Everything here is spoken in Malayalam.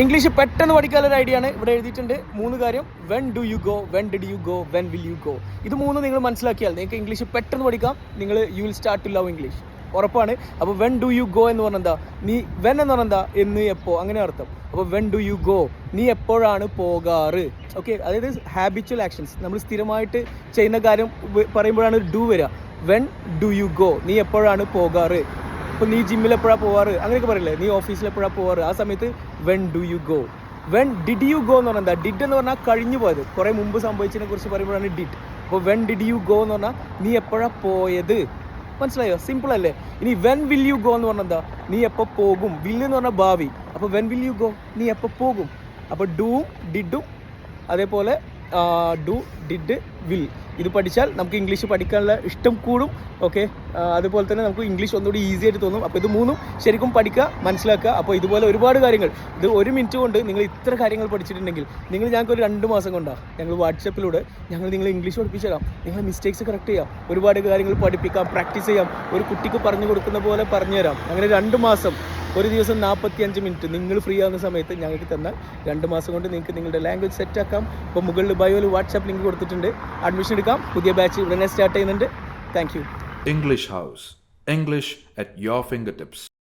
ഇംഗ്ലീഷ് പെട്ടെന്ന് പഠിക്കാനുള്ള ഒരു ഐഡിയ ആണ് ഇവിടെ എഴുതിയിട്ടുണ്ട്. മൂന്ന് കാര്യം. When do you go when did you go when will you go ഇത് മൂന്ന് നിങ്ങൾ മനസ്സിലാക്കിയാൽ നിങ്ങൾക്ക് ഇംഗ്ലീഷ് പെട്ടെന്ന് പഠിക്കാം. നിങ്ങൾ you will start to love English ഉറപ്പാണ്. അപ്പോൾ വെൻ ഡു യു ഗോ എന്ന് പറഞ്ഞാൽ എന്താ? നീ വെൻ എന്ന് പറഞ്ഞാൽ എന്താ? എന്ന് എപ്പോൾ അങ്ങനെ അർത്ഥം. അപ്പോൾ വെൻ ഡു യു ഗോ നീ എപ്പോഴാണ് പോകാറ്? ഓക്കെ അതായത് ഹാബിച്വൽ ആക്ഷൻസ് നമ്മൾ സ്ഥിരമായിട്ട് ചെയ്യുന്ന കാര്യം പറയുമ്പോഴാണ് ഡു വരിക. വെൻ ഡു യു ഗോ നീ എപ്പോഴാണ് പോകാറ്? ഇപ്പോൾ നീ ജിമ്മിൽ എപ്പോഴാണ് പോവാറ്? അങ്ങനെയൊക്കെ പറയില്ലേ? നീ ഓഫീസിൽ എപ്പോഴാണ് പോവാറ്? ആ സമയത്ത് when do you go when did you go എന്ന് പറഞ്ഞാൽ എന്താ ഡിഡ് എന്ന് പറഞ്ഞാൽ കഴിഞ്ഞു പോയത്. കുറേ മുമ്പ് സംഭവിച്ചതിനെ കുറിച്ച് പറയുമ്പോഴാണ് ഡിഡ് അപ്പോൾ വെൻ ഡിഡ് യു ഗോ എന്ന് പറഞ്ഞാൽ നീ എപ്പോഴാണ് പോയത്? മനസ്സിലായോ? സിമ്പിൾ അല്ലേ? ഇനി വെൻ വിൽ യു ഗോ എന്ന് പറഞ്ഞാൽ എന്താ നീ എപ്പോൾ പോകും? വിൽ എന്ന് പറഞ്ഞാൽ ഭാവി. അപ്പോൾ വെൻ വിൽ യു ഗോ നീ എപ്പോൾ പോകും? അപ്പോൾ ഡൂവും ഡിഡും അതേപോലെ ഡു ഡിഡ് വിൽ ഇത് പഠിച്ചാൽ നമുക്ക് ഇംഗ്ലീഷ് പഠിക്കാനുള്ള ഇഷ്ടം കൂടും ഓക്കെ അതുപോലെ തന്നെ നമുക്ക് ഇംഗ്ലീഷ് ഒന്നുകൂടി ഈസി ആയിട്ട് തോന്നും. അപ്പോൾ ഇത് മൂന്നും ശരിക്കും പഠിക്കുക മനസ്സിലാക്കുക. അപ്പോൾ ഇതുപോലെ ഒരുപാട് കാര്യങ്ങൾ. ഇത് ഒരു മിനിറ്റ് കൊണ്ട് നിങ്ങൾ ഇത്ര കാര്യങ്ങൾ പഠിച്ചിട്ടുണ്ടെങ്കിൽ നിങ്ങൾ ഞങ്ങൾക്ക് ഒരു രണ്ട് മാസം കൊണ്ടാണ് ഞങ്ങൾ വാട്സപ്പിലൂടെ ഞങ്ങൾ നിങ്ങൾ ഇംഗ്ലീഷ് പഠിപ്പിച്ചു തരാം നിങ്ങളെ മിസ്റ്റേക്സ് കറക്റ്റ് ചെയ്യാം. ഒരുപാട് കാര്യങ്ങൾ പഠിപ്പിക്കാം പ്രാക്ടീസ് ചെയ്യാം. ഒരു കുട്ടിക്ക് പറഞ്ഞു കൊടുക്കുന്ന പോലെ പറഞ്ഞു തരാം അങ്ങനെ രണ്ട് മാസം ഒരു ദിവസം നാൽപ്പത്തി അഞ്ച് മിനിറ്റ് നിങ്ങൾ ഫ്രീ ആകുന്ന സമയത്ത് ഞങ്ങൾക്ക് തന്നാൽ രണ്ട് മാസം കൊണ്ട് നിങ്ങൾക്ക് നിങ്ങളുടെ ലാംഗ്വേജ് സെറ്റ് ആക്കാം. ഇപ്പോൾ മുകളിൽ ബയോയിൽ വാട്സാപ്പ് ലിങ്ക് കൊടുത്തിട്ടുണ്ട്. അഡ്മിഷൻ എടുക്കാം. പുതിയ ബാച്ച് ഉടനെ സ്റ്റാർട്ട് ചെയ്യുന്നുണ്ട്. Thank you English house English at your finger fingertips.